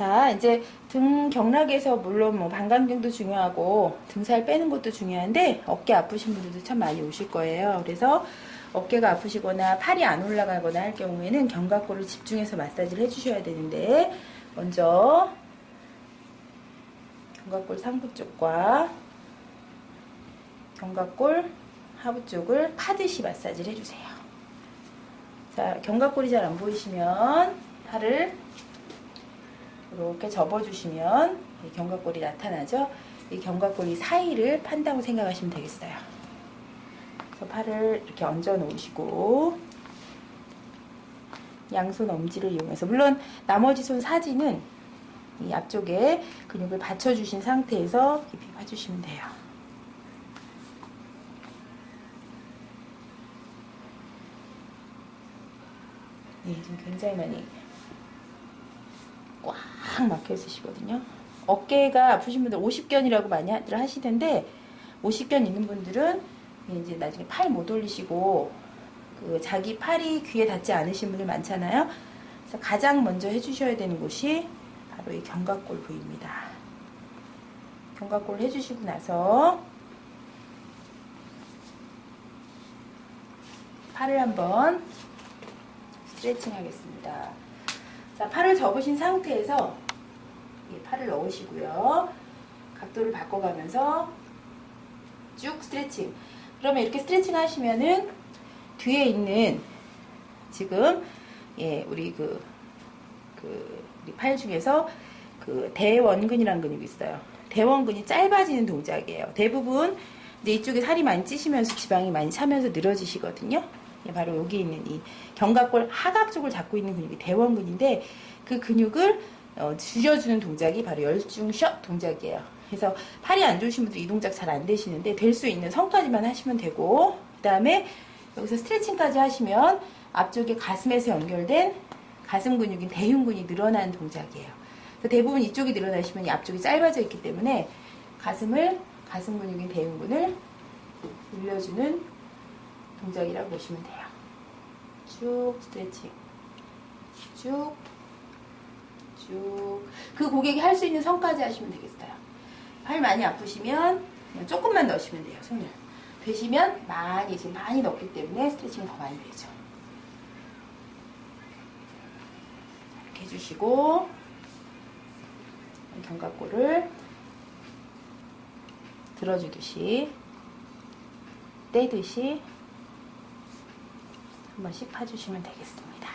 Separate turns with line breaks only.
자, 이제 등 경락에서 물론 뭐 방광경도 중요하고 등살 빼는 것도 중요한데 어깨 아프신 분들도 참 많이 오실 거예요. 그래서 어깨가 아프시거나 팔이 안 올라가거나 할 경우에는 견갑골을 집중해서 마사지를 해주셔야 되는데 먼저 견갑골 상부 쪽과 견갑골 하부 쪽을 파듯이 마사지를 해주세요. 자, 견갑골이 잘 안 보이시면 팔을 이렇게 접어주시면 이 견갑골이 나타나죠. 이 견갑골 이 사이를 판다고 생각하시면 되겠어요. 그래서 팔을 이렇게 얹어 놓으시고 양손 엄지를 이용해서 물론 나머지 손 사지는 이 앞쪽에 근육을 받쳐주신 상태에서 깊이 봐주시면 돼요. 네, 지금 굉장히 많이 꽉 막혀 있으시거든요. 어깨가 아프신 분들 50견이라고 많이들 하시던데 50견 있는 분들은 이제 나중에 팔 못 올리시고 그 자기 팔이 귀에 닿지 않으신 분들 많잖아요. 그래서 가장 먼저 해주셔야 되는 곳이 바로 이 견갑골 부위입니다. 견갑골 해주시고 나서 팔을 한번 스트레칭 하겠습니다. 자, 팔을 접으신 상태에서 이 팔을 넣으시고요. 각도를 바꿔가면서 쭉 스트레칭. 그러면 이렇게 스트레칭 하시면은 뒤에 있는 지금 예, 우리 그, 그, 우리 팔 중에서 그 대원근이라는 근육이 있어요. 대원근이 짧아지는 동작이에요. 대부분 이제 이쪽에 살이 많이 찌시면서 지방이 많이 차면서 늘어지시거든요. 예, 바로 여기 있는 이 견갑골 하각 쪽을 잡고 있는 근육이 대원근인데 그 근육을 어, 줄여주는 동작이 바로 열중샷 동작이에요. 그래서 팔이 안 좋으신 분들 이 동작 잘 안 되시는데 될 수 있는 선까지만 하시면 되고 그 다음에 여기서 스트레칭까지 하시면 앞쪽에 가슴에서 연결된 가슴 근육인 대흉근이 늘어나는 동작이에요. 그래서 대부분 이쪽이 늘어나시면 이 앞쪽이 짧아져 있기 때문에 가슴을 가슴 근육인 대흉근을 늘려주는 동작이라고 보시면 돼요. 쭉 스트레칭. 쭉. 쭉. 그 고객이 할 수 있는 선까지 하시면 되겠어요. 팔 많이 아프시면 조금만 넣으시면 돼요. 손을. 되시면 많이, 지금 많이 넣기 때문에 스트레칭이 더 많이 되죠. 이렇게 해주시고, 견갑골을 들어주듯이, 떼듯이 한 번씩 파주시면 되겠습니다.